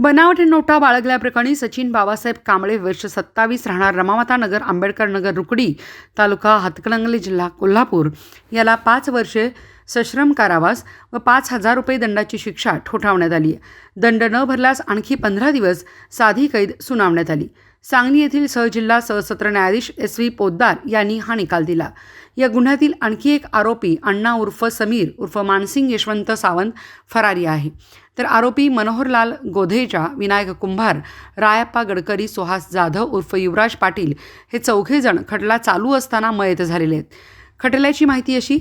बनावट नोटा बाळगल्याप्रकरणी सचिन बाबासाहेब कांबळे वर्ष सत्तावीस राहणार रमामाता नगर आंबेडकर नगर रुकडी तालुका हातकणंगले जिल्हा कोल्हापूर. याला पाच वर्षे सश्रम कारावास व पाच हजार रुपये दंडाची शिक्षा ठोठावण्यात आली. आहे दंड न भरल्यास आणखी पंधरा दिवस साधी कैद सुनावण्यात आली. सांगली येथील सहजिल्हा सहसत्र न्यायाधीश एस व्ही पोद्दार यांनी हा निकाल दिला. या गुन्ह्यातील आणखी एक आरोपी अण्णा उर्फ समीर उर्फ मानसिंग यशवंत सावंत फरारी आहे. तर आरोपी मनोहरलाल गोधेजा विनायक कुंभार रायप्पा गडकरी सुहास जाधव उर्फ युवराज पाटील हे चौघेजण खटला चालू असताना मयत झालेले आहेत. खटल्याची माहिती अशी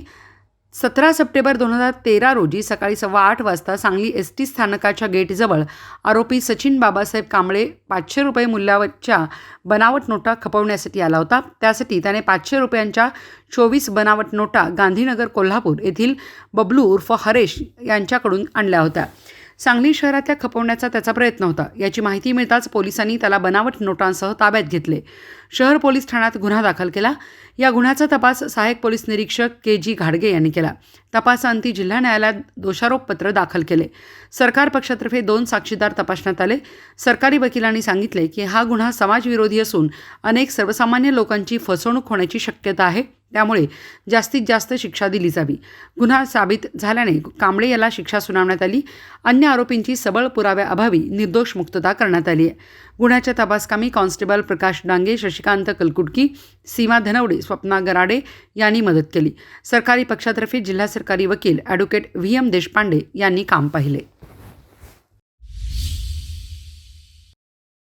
सतरा सप्टेंबर दोन हजार तेरा रोजी सकाळी सव्वा आठ वाजता सांगली एस टी स्थानकाच्या गेटजवळ आरोपी सचिन बाबासाहेब कांबळे पाचशे रुपये मूल्यावरच्या बनावट नोटा खपवण्यासाठी आला होता. त्यासाठी त्याने पाचशे रुपयांच्या चोवीस बनावट नोटा गांधीनगर कोल्हापूर येथील बबलू उर्फ हरेश यांच्याकडून आणल्या होत्या. सांगली शहरातल्या खपवण्याचा त्याचा प्रयत्न होता. याची माहिती मिळताच पोलिसांनी त्याला बनावट नोटांसह ताब्यात घेतले. शहर पोलीस ठाण्यात गुन्हा दाखल केला. या गुन्ह्याचा तपास सहाय्यक पोलीस निरीक्षक के जी घाडगे यांनी केला. तपासाअंती जिल्हा न्यायालयात दोषारोपपत्र दाखल केले. सरकार पक्षातर्फे दोन साक्षीदार तपासण्यात आले. सरकारी वकिलांनी सांगितले की हा गुन्हा समाजविरोधी असून अनेक सर्वसामान्य लोकांची फसवणूक होण्याची शक्यता आहे. त्यामुळे जास्तीत जास्त शिक्षा दिली जावी. गुन्हा साबित झाल्याने कांबळे याला शिक्षा सुनावण्यात आली. अन्य आरोपींची सबळ पुराव्याअभावी निर्दोष मुक्तता करण्यात आली आहे. गुन्ह्याच्या तपासकामी कॉन्स्टेबल प्रकाश डांगे शशिकांत कलकुटकी सीमा धनवडे स्वप्ना गराडे यांनी मदत केली. सरकारी पक्षातर्फे जिल्हा सरकारी वकील ॲडव्होकेट व्ही एम देशपांडे यांनी काम पाहिले.